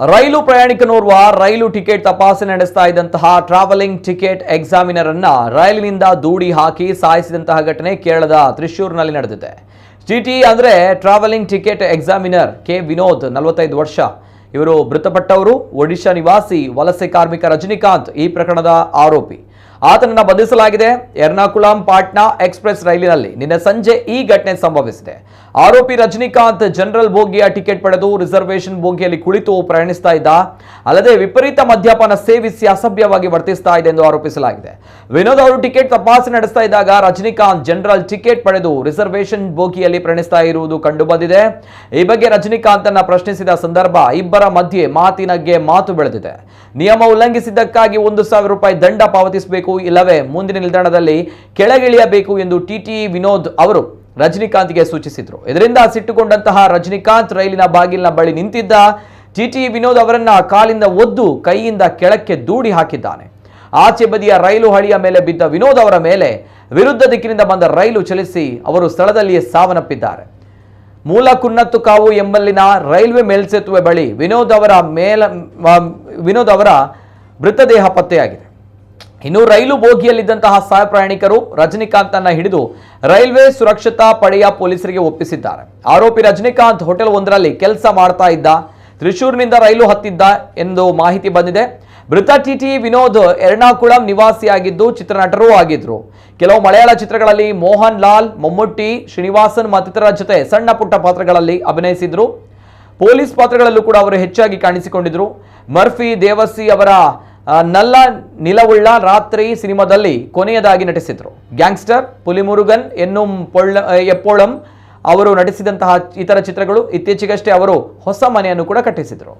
ರೈಲು ಪ್ರಯಾಣಿಕನೋರ್ವ ರೈಲು ticket ತಪಾಸಣೆ ನಡೆಸ್ತಾ ಇದ್ದಂತಹ ಟ್ರಾವೆಲಿಂಗ್ ಟಿಕೆಟ್ ಎಕ್ಸಾಮಿನರ್ ಅನ್ನ ರೈಲಿನಿಂದ ದೂಡಿ ಹಾಕಿ ಸಾಯಿಸಿದಂತಹ ಘಟನೆ ಕೇರಳದ ತ್ರಿಶೂರ್ನಲ್ಲಿ ನಡೆದಿದೆ. ಟಿಟಿ ಅಂದ್ರೆ travelling ticket examiner K Vinod, ನಲವತ್ತೈದು ವರ್ಷ. ಇವರು ಮೃತಪಟ್ಟವರು. ಒಡಿಶಾ ನಿವಾಸಿ ವಲಸೆ ಕಾರ್ಮಿಕ ರಜನಿಕಾಂತ್ ಈ ಪ್ರಕರಣದ ಆರೋಪಿ. ಆತನನ್ನ ಬಂಧಿಸಲಾಗಿದೆ. ಎರ್ನಾಕುಲಂ ಪಾಟ್ನಾ ಎಕ್ಸ್ಪ್ರೆಸ್ ರೈಲಿನಲ್ಲಿ ನಿನ್ನೆ ಸಂಜೆ ಈ ಘಟನೆ ಸಂಭವಿಸಿದೆ. ಆರೋಪಿ ರಜನಿಕಾಂತ್ ಜನರಲ್ ಬೋಗಿಯ ಟಿಕೆಟ್ ಪಡೆದು ರಿಸರ್ವೇಷನ್ ಬೋಗಿಯಲ್ಲಿ ಕುಳಿತು ಪ್ರಯಾಣಿಸ್ತಾ ಇದ್ದ. ಅಲ್ಲದೆ ವಿಪರೀತ ಮದ್ಯಪಾನ ಸೇವಿಸಿ ಅಸಭ್ಯವಾಗಿ ವರ್ತಿಸ್ತಾ ಇದೆ ಎಂದು ಆರೋಪಿಸಲಾಗಿದೆ. ವಿನೋದ್ ಅವರು ಟಿಕೆಟ್ ತಪಾಸಣೆ ನಡೆಸ್ತಾ ಇದ್ದಾಗ ರಜನಿಕಾಂತ್ ಜನರಲ್ ಟಿಕೆಟ್ ಪಡೆದು ರಿಸರ್ವೇಷನ್ ಬೋಗಿಯಲ್ಲಿ ಪ್ರಯಾಣಿಸ್ತಾ ಇರುವುದು ಕಂಡುಬಂದಿದೆ. ಈ ಬಗ್ಗೆ ರಜನಿಕಾಂತ್ ಅನ್ನ ಪ್ರಶ್ನಿಸಿದ ಸಂದರ್ಭ ಇಬ್ಬರ ಮಧ್ಯೆ ಮಾತಿನಗೆ ಮಾತು ಬೆಳೆದಿದೆ. ನಿಯಮ ಉಲ್ಲಂಘಿಸಿದ್ದಕ್ಕಾಗಿ ಒಂದು ಸಾವಿರ ರೂಪಾಯಿ ದಂಡ ಪಾವತಿಸಬೇಕು ಇಲ್ಲವೇ? ಮುಂದಿನ ನಿಲ್ದಾಣದಲ್ಲಿ ಕೆಳಗಿಳಿಯಬೇಕು ಎಂದು ಟಿಟಿ ವಿನೋದ್ ಅವರು ರಜನಿಕಾಂತ್ಗೆ ಸೂಚಿಸಿದ್ರು. ಇದರಿಂದ ಸಿಟ್ಟುಕೊಂಡಂತಹ ರಜನಿಕಾಂತ್ ರೈಲಿನ ಬಾಗಿಲಿನ ಬಳಿ ನಿಂತಿದ್ದ ಟಿಟಿ ವಿನೋದ್ ಅವರನ್ನ ಕಾಲಿಂದ ಒದ್ದು ಕೈಯಿಂದ ಕೆಳಕ್ಕೆ ದೂಡಿ ಹಾಕಿದ್ದಾನೆ. ಆಚೆ ಬದಿಯ ರೈಲು ಹಳಿಯ ಮೇಲೆ ಬಿದ್ದ ವಿನೋದ್ ಅವರ ಮೇಲೆ ವಿರುದ್ಧ ದಿಕ್ಕಿನಿಂದ ಬಂದ ರೈಲು ಚಲಿಸಿ ಅವರು ಸ್ಥಳದಲ್ಲಿಯೇ ಸಾವನ್ನಪ್ಪಿದ್ದಾರೆ. ಮೂಲ ಕುನ್ನತ್ತು ಕಾವು ಎಂಬಲ್ಲಿನ ರೈಲ್ವೆ ಮೇಲ್ಸೇತುವೆ ಬಳಿ ವಿನೋದ್ ಅವರ ಮೇಲ ವಿನೋದ್ ಅವರ ಮೃತದೇಹ ಪತ್ತೆಯಾಗಿದೆ. ಇನ್ನು ರೈಲು ಬೋಗಿಯಲ್ಲಿದ್ದಂತಹ ಸಹ ಪ್ರಯಾಣಿಕರು ರಜನಿಕಾಂತನ್ನ ಹಿಡಿದು ರೈಲ್ವೆ ಸುರಕ್ಷತಾ ಪಡೆಯ ಪೊಲೀಸರಿಗೆ ಒಪ್ಪಿಸಿದ್ದಾರೆ. ಆರೋಪಿ ರಜನಿಕಾಂತ್ ಹೋಟೆಲ್ ಒಂದರಲ್ಲಿ ಕೆಲಸ ಮಾಡ್ತಾ ಇದ್ದ, ತ್ರಿಶೂರ್ನಿಂದ ರೈಲು ಹತ್ತಿದ್ದ ಎಂದು ಮಾಹಿತಿ ಬಂದಿದೆ. ಮೃತ ಟಿಟಿ ವಿನೋದ್ ಎರ್ನಾಕುಳಂ ನಿವಾಸಿಯಾಗಿದ್ದು, ಚಿತ್ರನಟರೂ ಆಗಿದ್ರು. ಕೆಲವು ಮಲಯಾಳ ಚಿತ್ರಗಳಲ್ಲಿ ಮೋಹನ್ ಲಾಲ್, ಮಮ್ಮುಟ್ಟಿ, ಶ್ರೀನಿವಾಸನ್ ಮತ್ತಿತರ ಜೊತೆ ಸಣ್ಣ ಪುಟ್ಟ ಪಾತ್ರಗಳಲ್ಲಿ ಅಭಿನಯಿಸಿದ್ರು. ಪೊಲೀಸ್ ಪಾತ್ರಗಳಲ್ಲೂ ಕೂಡ ಅವರು ಹೆಚ್ಚಾಗಿ ಕಾಣಿಸಿಕೊಂಡಿದ್ರು. ಮರ್ಫಿ ದೇವಸಿ ಅವರ ನಲ್ಲ ನಿಲವುಳ್ಳ ರಾತ್ರಿ ಸಿನಿಮಾದಲ್ಲಿ ಕೊನೆಯದಾಗಿ ನಟಿಸಿದ್ರು. ಗ್ಯಾಂಗ್ಸ್ಟರ್ ಪುಲಿಮುರುಗನ್ ಎನ್ನು ಪೊಳ್ಳ ಎಪ್ಪೋಳಂ ಅವರು ನಟಿಸಿದಂತಹ ಇತರ ಚಿತ್ರಗಳು ಇತ್ತೀಚೆಗಷ್ಟೇ ಅವರು ಹೊಸ ಮನೆಯನ್ನು ಕೂಡ ಕಟ್ಟಿಸಿದ್ರು.